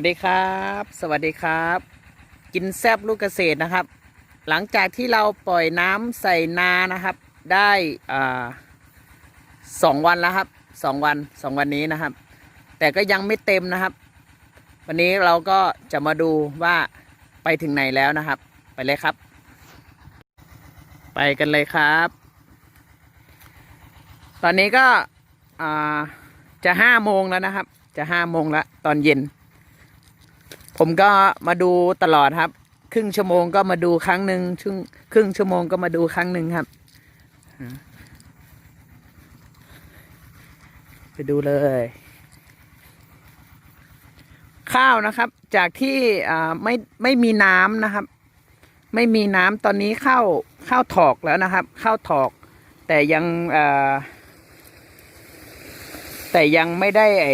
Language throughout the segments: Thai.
สดีครับ สวัสดีครับ กินแซบลูกเกษตรนะครับ หลังจากที่เราปล่อยน้ำใส่นานะครับ ได้อ่าสองวันแล้วครับสองวันสองวันนี้นะครับ แต่ก็ยังไม่เต็มนะครับ วันนี้เราก็จะมาดูว่าไปถึงไหนแล้วนะครับ ไปเลยครับ ไปกันเลยครับ ตอนนี้ก็จะห้าโมงแล้วนะครับ จะห้าโมงแล้วตอนเย็น ผมก็มาดูตลอดครับ ครึ่งชั่วโมงก็มาดูครั้งหนึ่งครึ่งครึ่งชั่วโมงก็มาดูครั้งหนึ่งครับ ไปดูเลย ข้าวนะครับ จากที่อ่าไม่ไม่มีน้ำนะครับ ไม่มีน้ำตอนนี้ข้าวข้าวถอกแล้วนะครับข้าวถอก แต่ยังอ่าแต่ยังไม่ได้ไอ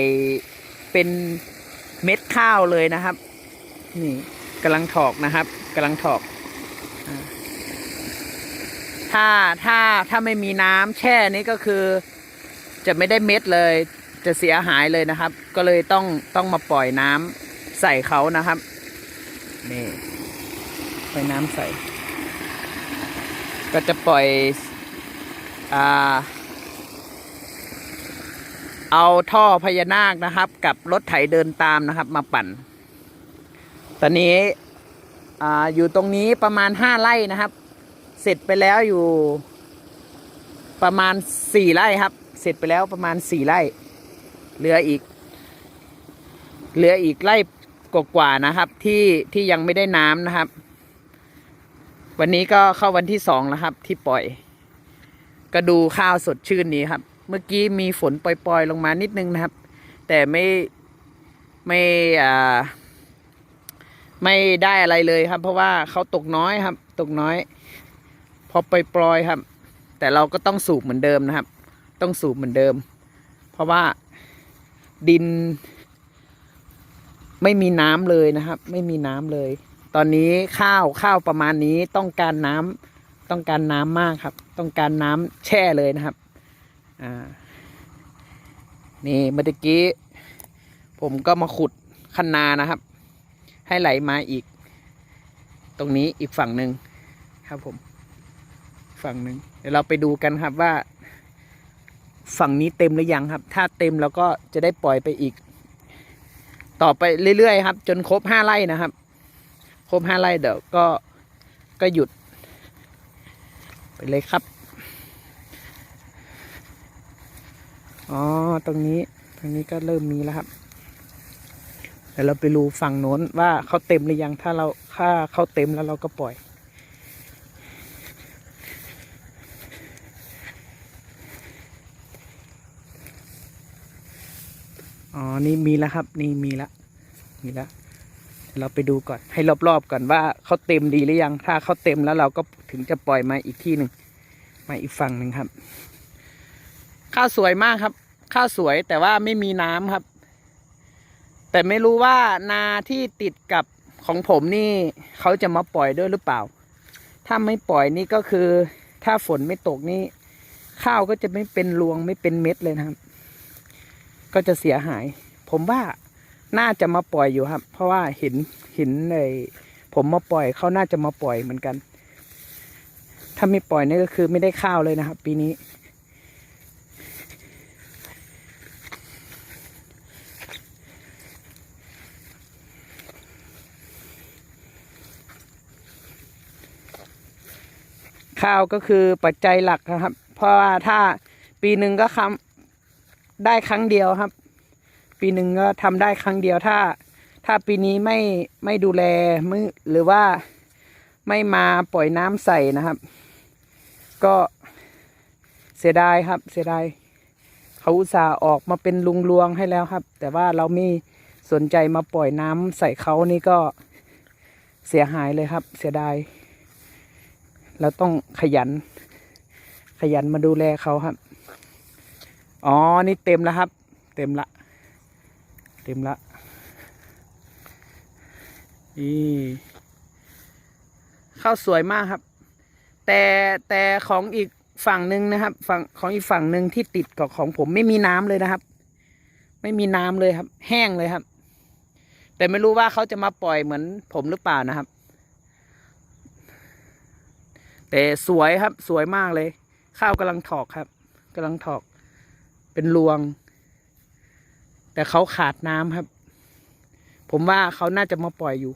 เป็นเม็ดข้าวเลยนะครับ นี่กำลังถอกนะครับกำลังถอกถ้าถ้าถ้าไม่มีน้ำแช่นี้ก็คือ จะไม่ได้เม็ดเลย จะเสียหายเลยนะครับ ก็เลยต้องต้องมาปล่อยน้ำใส่เขานะครับนี่ปล่อยน้ำใส่ ก็จะปล่อยอ่าเอาท่อพญานาคนะครับ กับรถไถเดินตามนะครับ มาปั่น ตอนนี้ออยู่ตรงนี้ประมาณห้าไร่นะครับ เสร็จไปแล้วอยู่ ประมาณสี่ไร่ครับ เสร็จไปแล้วประมาณสี่ไร่เหลืออีกเหลืออีกไร่กว่าๆนะครับ ที่ที่ยังไม่ได้น้ำนะครับ วันนี้ก็เข้าวันที่สองแล้วครับ ที่ปล่อย ก็ดูข้าวสดชื่นนี้ครับ เมื่อกี้มีฝนปล่อยๆลงมานิดนึงนะครับ แต่ไม่ไม่อ่า ไม่ได้อะไรเลยครับ เพราะว่าเขาตกน้อยครับ ตกน้อย พอปล่อยครับ แต่เราก็ต้องสูบเหมือนเดิมนะครับ ต้องสูบเหมือนเดิม เพราะว่าดิน ไม่มีน้ำเลยนะครับ ไม่มีน้ำเลย ตอนนี้ข้าวข้าวประมาณนี้ต้องการน้ำต้องการน้ำมากครับ ต้องการน้ำแช่เลยนะครับ อ่า นี่เมื่อกี้ ผมก็มาขุดคันนานะครับ ให้ไหลมาอีก ตรงนี้อีกฝั่งหนึ่งครับผม ฝั่งหนึ่งเดี๋ยวเราไปดูกันครับว่า ฝั่งนี้เต็มหรือยังครับ ถ้าเต็มเราก็จะได้ปล่อยไปอีก ต่อไปเรื่อยๆครับ จนครบห้าไร่นะครับ ครบห้าไร่เดี๋ยวก็ก็หยุด ไปเลยครับอ๋อ ตรงนี้ ตรงนี้ก็เริ่มมีแล้วครับ ดี๋ยวเราไปดูฝั่งโน้นว่าเขาเต็มหรือยังถ้าเราถ้าเขาเต็มแล้วเราก็ปล่อย อ๋อ นี่มีแล้วครับ นี่มีแล้วมีแล้วเราไปดูก่อนให้รอบๆก่อนว่าเขาเต็มดีหรือยัง ถ้าเขาเต็มแล้วเราก็ถึงจะปล่อยมาอีกที่หนึ่งมาอีกฝั่งหนึ่งครับ ข้าวสวยมากครับ ข้าวสวยแต่ว่าไม่มีน้ำครับ แต่ไม่รู้ว่านาที่ติดกับของผมนี่เขาจะมาปล่อยด้วยหรือเปล่า ถ้าไม่ปล่อยนี่ก็คือ ถ้าฝนไม่ตกนี่ ข้าวก็จะไม่เป็นรวงไม่เป็นเม็ดเลยนะครับ ก็จะเสียหาย ผมว่าน่าจะมาปล่อยอยู่ครับ เพราะว่าเห็นเห็นเลยผมมาปล่อยเขาน่าจะมาปล่อยเหมือนกัน ถ้าไม่ปล่อยนี่ก็คือไม่ได้ข้าวเลยนะครับ ปีนี้ ข้าวก็คือปัจจัยหลักนะครับ เพราะว่าถ้าปีหนึ่งก็คำได้ครั้งเดียวครับ ปีหนึ่งก็ทำได้ครั้งเดียวถ้า ถ้าปีนี้ไม่ไม่ดูแลมือหรือว่าไม่มาปล่อยน้ำใส่นะครับ ก็เสียดายครับ เสียดายเขาอุตส่าห์ออกมาเป็นลุงลวงให้แล้วครับ แต่ว่าเราไม่สนใจมาปล่อยน้ำใส่เขานี่ก็เสียหายเลยครับ เสียดาย เราต้องขยัน ขยันมาดูแลเขาครับ อ๋อ นี่เต็มแล้วครับ เต็มละ เต็มละนี่ข้าวสวยมากครับ แต่แต่ของอีกฝั่งหนึ่งนะครับ ฝั่งของอีกฝั่งหนึ่งที่ติดกับของผมไม่มีน้ำเลยนะครับ ไม่มีน้ำเลยครับ แห้งเลยครับ แต่ไม่รู้ว่าเขาจะมาปล่อยเหมือนผมหรือเปล่านะครับ แต่สวยครับสวยมากเลย ข้าวกำลังถอกครับกำลังถอก เป็นรวง แต่เขาขาดน้ำครับ ผมว่าเขาน่าจะมาปล่อยอยู่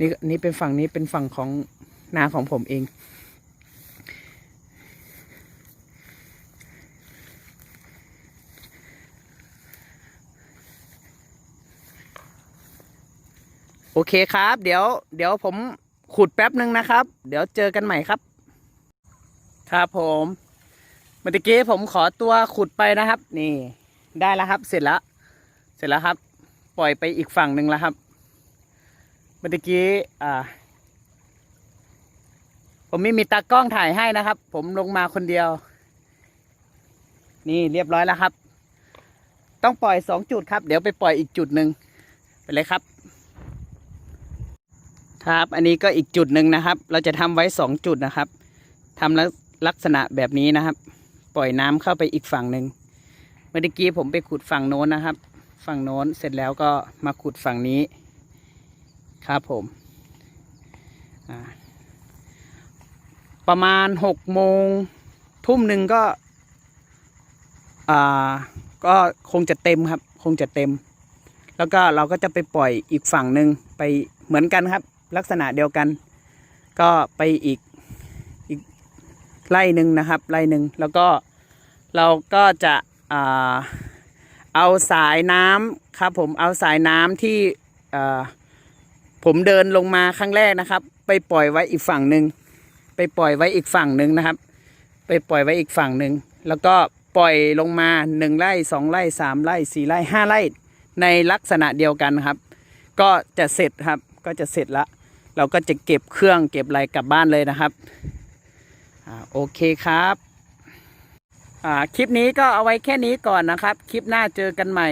นี่นี่เป็นฝั่งนี้เป็นฝั่งของนาของผมเอง โอเคครับ เดี๋ยว เดี๋ยวผม ขุดแป๊บหนึ่งนะครับ เดี๋ยวเจอกันใหม่ครับ ครับผมเมื่อกี้ผมขอตัวขุดไปนะครับ นี่ ได้แล้วครับ เสร็จแล้ว เสร็จแล้วครับ ปล่อยไปอีกฝั่งหนึ่งแล้วครับเมื่อกี้อ่า ผมไม่มีตากล้องถ่ายให้นะครับ ผมลงมาคนเดียว นี่เรียบร้อยแล้วครับ ต้องปล่อยสองจุดครับ เดี๋ยวไปปล่อยอีกจุดหนึ่งไปเลยครับ ครับ อันนี้ก็อีกจุดหนึ่งนะครับ เราจะทำไว้สองจุดนะครับทำลักลักษณะแบบนี้นะครับ ปล่อยน้ำเข้าไปอีกฝั่งหนึ่งเมื่อกี้ผมไปขุดฝั่งโน้นนะครับ ฝั่งโน้นเสร็จแล้วก็มาขุดฝั่งนี้ ครับผมประมาณหกโมงทุ่มหนึ่งก็อ่าก็คงจะเต็มครับ คงจะเต็ม แล้วก็เราก็จะไปปล่อยอีกฝั่งหนึ่งไปเหมือนกันครับ ลักษณะเดียวกัน ก็ไปอีกอีกไร่หนึ่งนะครับไร่หนึ่งแล้วก็เราก็จะเอาสายน้ำครับผมเอาสายน้ำที่ผมเดินลงมาครั้งแรกนะครับ ไปปล่อยไว้อีกฝั่งหนึ่งไปปล่อยไว้อีกฝั่งหนึ่งนะครับ ไปปล่อยไว้อีกฝั่งหนึ่งแล้วก็ปล่อยลงมาหนึ่งไร่สองไร่สามไร่สี่ไร่ห้าไร่ในลักษณะเดียวกันครับ ก็จะเสร็จครับก็จะเสร็จละ เราก็จะเก็บเครื่องเก็บอะไรกลับบ้านเลยนะครับอ่าโอเคครับอ่าคลิปนี้ก็เอาไว้แค่นี้ก่อนนะครับ คลิปหน้าเจอกันใหม่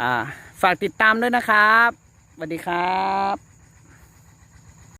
อ่าฝากติดตามด้วยนะครับสวัสดีครับ